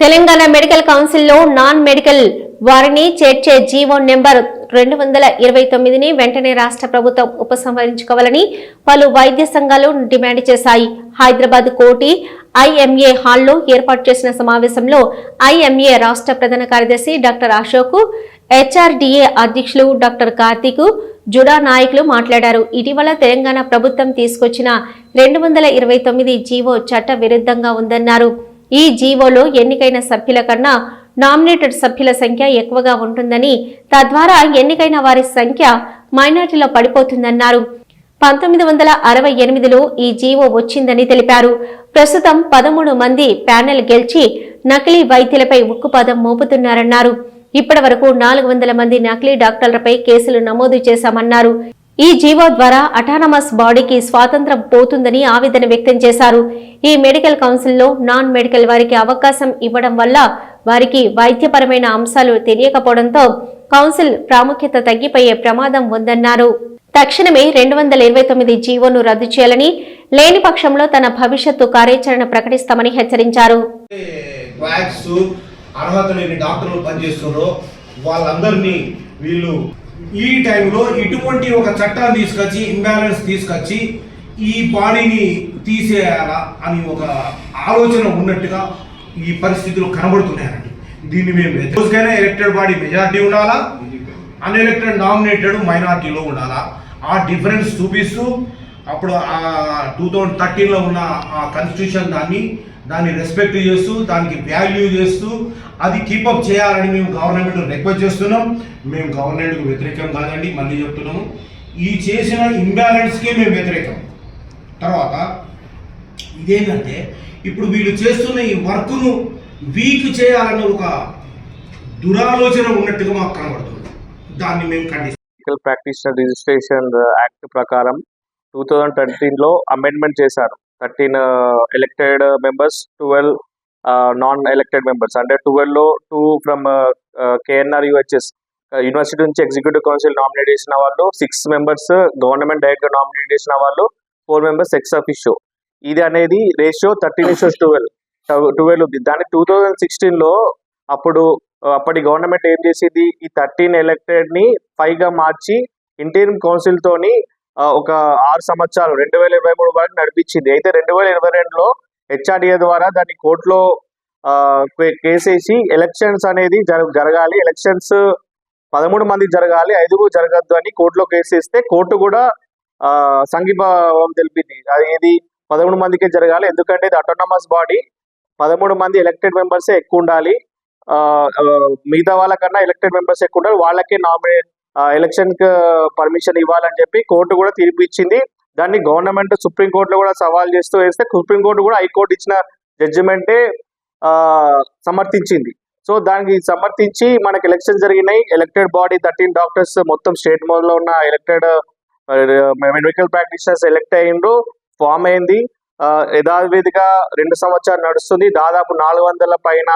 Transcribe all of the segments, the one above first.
Telangana medical కౌన్సిల్లో non medical వారిని చేర్చే జీవో నెంబర్ రెండు వందల ఇరవై తొమ్మిదిని వెంటనే రాష్ట్ర ప్రభుత్వం ఉపసంహరించుకోవాలని పలు వైద్య సంఘాలు డిమాండ్ చేశాయి. హైదరాబాద్ కోటి ఐఎంఏ హాల్లో ఏర్పాటు చేసిన సమావేశంలో ఐఎంఏ రాష్ట్ర ప్రధాన కార్యదర్శి డాక్టర్ అశోక్ హెచ్ఆర్డీఏ అధ్యక్షులు డాక్టర్ కార్తీక్ జుడా నాయకులు మాట్లాడారు. ఇటీవల తెలంగాణ ప్రభుత్వం తీసుకొచ్చిన రెండు వందల ఇరవై తొమ్మిది జీవో చట్ట విరుద్ధంగా ఉందన్నారు. ఈ జీవోలో ఎన్నికైన సభ్యుల కన్నా నామినేటెడ్ సభ్యుల సంఖ్య ఎక్కువగా ఉంటుందని తద్వారా ఎన్నికైన వారి సంఖ్య మైనార్టీలో పడిపోతుందన్నారు. పంతొమ్మిది వందల అరవై ఎనిమిదిలో ఈ జీవో వచ్చిందని తెలిపారు. ప్రస్తుతం పదమూడు మంది ప్యానెల్ గెలిచి నకిలీ వైద్యులపై ఉక్కుపాదం మోపుతున్నారన్నారు. ఇప్పటి వరకు నాలుగు వందల మంది నకిలీ డాక్టర్లపై కేసులు నమోదు చేశామన్నారు. ఈ జీవో ద్వారా అటానమస్ బాడీకి స్వాతంత్రం పోతుందని ఆవేదన వ్యక్తం చేశారు. ఈ మెడికల్ కౌన్సిల్లో నాన్ మెడికల్ వారికి అవకాశం ఇవ్వడం వల్ల వారికి వైద్యపరమైన అంశాలు తెలియకపోవడంతో కౌన్సిల్ ప్రాముఖ్యత తగ్గిపోయే ప్రమాదం ఉందన్నారు. తక్షణమే రెండు వందల ఇరవై తొమ్మిది జీవోను రద్దు చేయాలని లేని పక్షంలో తన భవిష్యత్తు కార్యాచరణ ప్రకటిస్తామని హెచ్చరించారు. అర్హత లేని డాక్టర్లు వాళ్ళందరినీ వీళ్ళు ఈ టైంలో ఇటువంటి ఒక చట్టాన్ని తీసుకొచ్చి ఇంబ్యాలెన్స్ తీసుకొచ్చి ఈ బాడీని తీసేయాలా అని ఒక ఆలోచన ఉన్నట్టుగా ఈ పరిస్థితులు కనబడుతున్నాయండి. దీన్ని మేము రోజుకైనా ఎలక్టెడ్ బాడీ మెజారిటీ ఉండాలా? అన్ఎలెక్టెడ్ నామినేటెడ్ మైనారిటీలో ఉండాలా? ఆ డిఫరెన్స్ చూపిస్తూ అప్పుడు ఆ టూ థౌజండ్ థర్టీన్లో ఉన్న ఆ కాన్స్టిట్యూషన్ దాన్ని దాన్ని రెస్పెక్ట్ చేస్తూ దానికి వాల్యూ చేస్తూ అది కీపప్ చేయాలని మేము గవర్నమెంట్ రిక్వెస్ట్ చేస్తున్నాం. మేము గవర్నమెంట్కి వ్యతిరేకం కాదండి మళ్ళీ చెప్తున్నాము. ఈ చేసిన ఇంబ్యాలెన్స్కే మేము వ్యతిరేకం. తర్వాత ఇదేంటంటే ఇప్పుడు వీళ్ళు చేస్తున్న ఈ వర్క్ను వీక్ చేయాలన్న ఒక దురాలోచన ఉన్నట్టుగా మాకు కనబడుతుంది. దాన్ని మేము ఖండిస్తాం. మెడికల్ ప్రాక్టీషనర్ రిజిస్ట్రేషన్ యాక్ట్ ప్రకారం టూ థౌజండ్ థర్టీన్లో అమెండ్మెంట్ చేశారు thirteen elected members twelve non elected members అంటే ట్వెల్వ్లో two from KNR UHS university నుంచి ఎగ్జిక్యూటివ్ కౌన్సిల్ నామినేట్ చేసిన వాళ్ళు సిక్స్ మెంబర్స్ గవర్నమెంట్ డైరెక్ట్గా నామినేట్ చేసిన వాళ్ళు ఫోర్ మెంబర్స్ ఎక్స్ అఫిషియో ఇది అనేది రేషియో థర్టీన్ ఇషోస్ ట్వెల్వ్ ట్వెల్వ్ ఉంది. దాన్ని టూ థౌజండ్ సిక్స్టీన్లో అప్పుడు uh, అప్పటి గవర్నమెంట్ ఏం చేసింది? ఈ థర్టీన్ ఎలక్టెడ్ని ఫైవ్గా మార్చి ఇంటీరియం కౌన్సిల్ తోని ఒక ఆరు సంవత్సరాలు రెండు వేల ఇరవై మూడు వరకు నడిపించింది. అయితే రెండు వేల ఇరవై రెండులో హెచ్ఆర్డిఏ ద్వారా దాన్ని కోర్టులో ఆ, కేసేసి ఎలక్షన్స్ అనేది జర- జరగాలి. ఎలక్షన్స్ పదమూడు మంది జరగాలి ఐదుగురు జరగద్దు అని కోర్టులో కేసేస్తే కోర్టు కూడా సంఘీభావం తెలిపింది. అది ఇది పదమూడు మందికే జరగాలి. ఎందుకంటే ఇది అటోనమస్ బాడీ పదమూడు మంది ఎలక్టెడ్ మెంబర్సే ఎక్కువ ఉండాలి. ఆ, మిగతా వాళ్ళకన్నా ఎలక్టెడ్ మెంబర్స్ ఎక్కువ ఉండాలి. వాళ్ళకే నామినేట్ ఎలక్షన్ పర్మిషన్ ఇవ్వాలని చెప్పి కోర్టు కూడా తీర్పు ఇచ్చింది. దాన్ని గవర్నమెంట్ సుప్రీం కోర్టులో కూడా సవాల్ చేస్తూ వేస్తే సుప్రీం కోర్టు కూడా హైకోర్టు ఇచ్చిన జడ్జిమెంటే సమర్థించింది. సో దానికి సమర్థించి మనకి ఎలక్షన్ జరిగినాయి. ఎలక్టెడ్ బాడీ థర్టీన్ డాక్టర్స్ మొత్తం స్టేట్లో ఉన్న ఎలక్టెడ్ మెడికల్ ప్రాక్టీషనర్స్ ఎలక్ట్ అయ్యిండ్రు. ఫామ్ అయింది. యథావిధిగా రెండు సంవత్సరాలు నడుస్తుంది. దాదాపు నాలుగు వందల పైన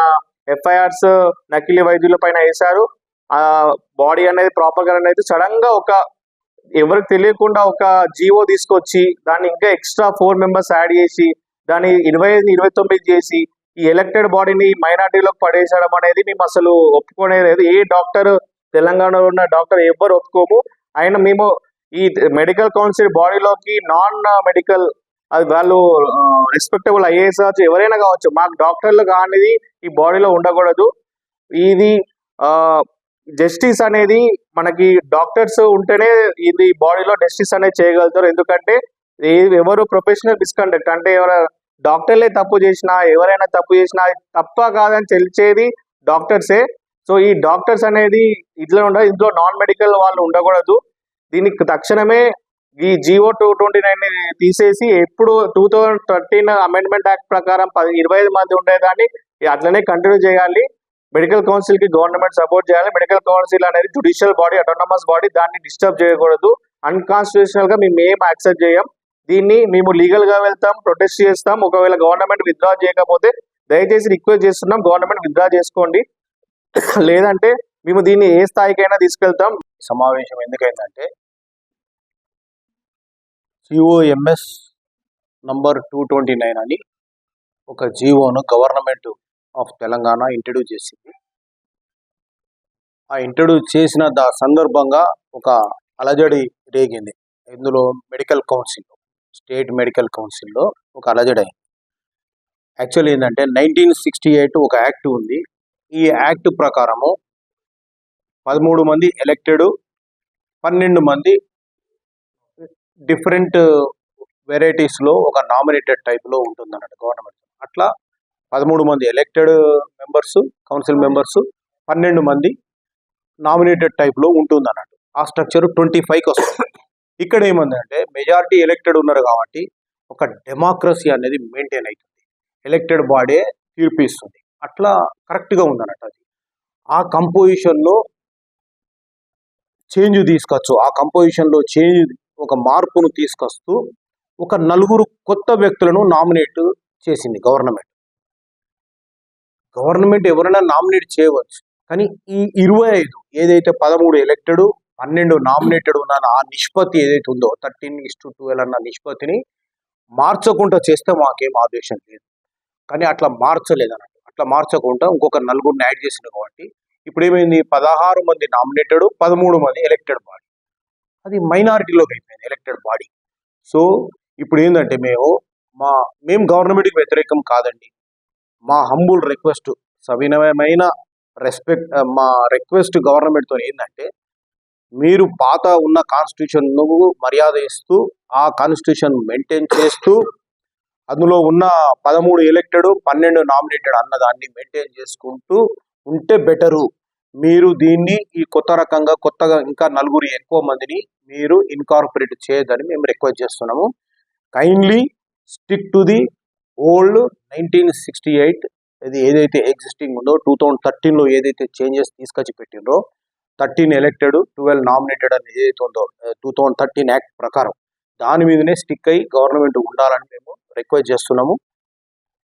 ఎఫ్ఐఆర్స్ నకిలీ వైద్యుల పైన వేశారు. ఆ బాడీ అనేది ప్రాపర్గా అనేది సడన్గా ఒక ఎవరికి తెలియకుండా ఒక జీవో తీసుకొచ్చి దాన్ని ఇంకా ఎక్స్ట్రా ఫోర్ మెంబర్స్ యాడ్ చేసి దాన్ని ఇరవై ఐదు ఇరవై తొమ్మిది చేసి ఈ ఎలక్టెడ్ బాడీని మైనార్టీలోకి పడేసడం అనేది మేము అసలు ఒప్పుకోలేదు ఏ డాక్టర్ తెలంగాణలో ఉన్న డాక్టర్ ఎవ్వరు ఒప్పుకోము. ఆయన మేము ఈ మెడికల్ కౌన్సిల్ బాడీలోకి నాన్ మెడికల్ అది వాళ్ళు రెస్పెక్టబుల్ ఐఏఎస్ కావచ్చు ఎవరైనా కావచ్చు మాకు డాక్టర్లు కానిది ఈ బాడీలో ఉండకూడదు. ఇది జస్టిస్ అనేది మనకి డాక్టర్స్ ఉంటేనే ఇది బాడీలో జస్టిస్ అనేది చేయగలుగుతారు. ఎందుకంటే ఎవరు ప్రొఫెషనల్ మిస్కండక్ట్ అంటే ఎవరైనా డాక్టర్లే తప్పు చేసినా ఎవరైనా తప్పు చేసినా తప్ప కాదని తెలిసేది డాక్టర్సే సో ఈ డాక్టర్స్ అనేది ఇట్లా ఉండదు ఇందులో నాన్ మెడికల్ వాళ్ళు ఉండకూడదు. దీనికి తక్షణమే ఈ జియో టూ ట్వంటీ నైన్ తీసేసి ఎప్పుడు two thousand thirteen amendment act ప్రకారం పది ఇరవై ఐదు మంది ఉండేదాన్ని అట్లనే కంటిన్యూ చేయాలి. మెడికల్ కౌన్సిల్కి గవర్నమెంట్ సపోర్ట్ చేయాలి. మెడికల్ కౌన్సిల్ అనేది జుడిషియల్ బాడీ అటానమస్ బాడీ దాన్ని డిస్టర్బ్ చేయకూడదు. అన్కాన్స్టిట్యూషనల్గా మేము ఏం యాక్సెప్ట్ చేయం. దీన్ని మేము లీగల్గా వెళ్తాం ప్రొటెస్ట్ చేస్తాం. ఒకవేళ గవర్నమెంట్ విత్డ్రా చేయకపోతే దయచేసి రిక్వెస్ట్ చేస్తున్నాం. గవర్నమెంట్ విత్డ్రా చేసుకోండి. లేదంటే మేము దీన్ని ఏ స్థాయికైనా తీసుకెళ్తాం. సమావేశం ఎందుకైందంటే COMS number two twenty nine అని ఒక జీవోను గవర్నమెంట్ ఆఫ్ తెలంగాణ ఇంట్రడ్యూస్ చేసింది. ఆ ఇంట్రడ్యూస్ చేసిన దా సందర్భంగా ఒక అలజడి రేగింది. ఇందులో మెడికల్ కౌన్సిల్లో స్టేట్ మెడికల్ కౌన్సిల్లో ఒక అలజడి అయింది. యాక్చువల్లీ ఏంటంటే నైన్టీన్ సిక్స్టీ ఎయిట్ ఒక యాక్ట్ ఉంది. ఈ యాక్ట్ ప్రకారము పదమూడు మంది ఎలక్టెడ్ పన్నెండు మంది డిఫరెంట్ వెరైటీస్లో ఒక నామినేటెడ్ టైప్లో ఉంటుంది అన్నట్టు గవర్నమెంట్. అట్లా పదమూడు మంది ఎలక్టెడ్ మెంబర్స్ కౌన్సిల్ మెంబర్స్ పన్నెండు మంది నామినేటెడ్ టైప్లో ఉంటుంది అన్నట్టు ఆ స్ట్రక్చర్ ట్వంటీ ఫైవ్కి వస్తుంది. ఇక్కడ ఏమందంటే మెజారిటీ ఎలక్టెడ్ ఉన్నారు కాబట్టి ఒక డెమోక్రసీ అనేది మెయింటైన్ అవుతుంది. ఎలక్టెడ్ బాడీ తీర్పు ఇస్తుంది అట్లా కరెక్ట్గా ఉందన్నట్టు అది. ఆ కంపోజిషన్లో చేంజ్ తీసుకొచ్చు. ఆ కంపోజిషన్లో చేంజ్ ఒక మార్పును తీసుకొస్తూ ఒక నలుగురు కొత్త వ్యక్తులను నామినేట్ చేసింది గవర్నమెంట్ గవర్నమెంట్ ఎవరైనా నామినేట్ చేయవచ్చు. కానీ ఈ ఇరవై ఐదు ఏదైతే పదమూడు ఎలక్టెడ్ పన్నెండు నామినేటెడ్ ఉన్న ఆ నిష్పత్తి ఏదైతే ఉందో థర్టీన్ ఇస్ టు ట్వెల్వ్ అన్న నిష్పత్తిని మార్చకుండా చేస్తే మాకేం ఆదేశం లేదు. కానీ అట్లా మార్చలేదు అన్నట్టు అట్లా మార్చకుండా ఇంకొక నలుగురిని యాడ్ చేసిన కాబట్టి ఇప్పుడు ఏమైంది పదహారు మంది నామినేటెడ్ పదమూడు మంది ఎలక్టెడ్ బాడీ. అది మైనారిటీలోకి అయిపోయింది ఎలక్టెడ్ బాడీ. సో ఇప్పుడు ఏంటంటే మేము మా మేము గవర్నమెంట్కి వ్యతిరేకం కాదండి. మా హంబుల్ రిక్వెస్ట్ సవినయమైన రెస్పెక్ట్ మా రిక్వెస్ట్ గవర్నమెంట్తో ఏంటంటే మీరు పాత ఉన్న కాన్స్టిట్యూషన్ను మర్యాద ఇస్తూ ఆ కాన్స్టిట్యూషన్ మెయింటైన్ చేస్తూ అందులో ఉన్న పదమూడు ఎలక్టెడ్ పన్నెండు నామినేటెడ్ అన్నదాన్ని మెయింటైన్ చేసుకుంటూ ఉంటే బెటరు మీరు దీన్ని ఈ కొత్త రకంగా కొత్తగా ఇంకా నలుగురు ఎక్కువ మందిని మీరు ఇన్కార్పొరేట్ చేయదని మేము రిక్వెస్ట్ చేస్తున్నాము. Kindly stick to the old nineteen sixty eight ఇది ఏదైతే ఎగ్జిస్టింగ్ ఉందో టూ థౌజండ్ థర్టీన్లో ఏదైతే చేంజెస్ తీసుకొచ్చి పెట్టిండ్రో థర్టీన్ ఎలక్టెడ్ ట్వెల్వ్ నామినేటెడ్ అని ఏదైతే ఉందో టూ థౌజండ్ థర్టీన్ యాక్ట్ ప్రకారం దాని మీదనే స్టిక్ అయ్యి గవర్నమెంట్ ఉండాలని మేము రిక్వెస్ట్ చేస్తున్నాము.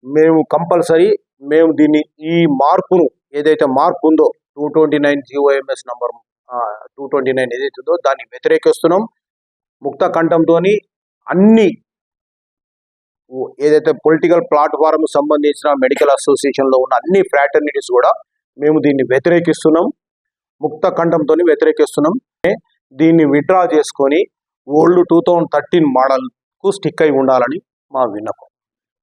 మేము కంపల్సరీ మేము దీన్ని ఈ మార్పును ఏదైతే మార్పు ఉందో two twenty nine GOMS number two twenty nine ఏదైతే ఉందో దాన్ని వ్యతిరేకిస్తున్నాం. ముక్త కంఠంతో అన్ని ఏదైతే పొలిటికల్ ప్లాట్ఫారం సంబంధించిన మెడికల్ అసోసియేషన్లో ఉన్న అన్ని ఫ్రాటర్నిటీస్ కూడా మేము దీన్ని వ్యతిరేకిస్తున్నాం. ముక్త కంఠంతో వ్యతిరేకిస్తున్నాం. దీన్ని విత్డ్రా చేసుకొని ఓల్డ్ టూ థౌజండ్ థర్టీన్ మోడల్కు స్టిక్ అయి ఉండాలని మా విన్నపం.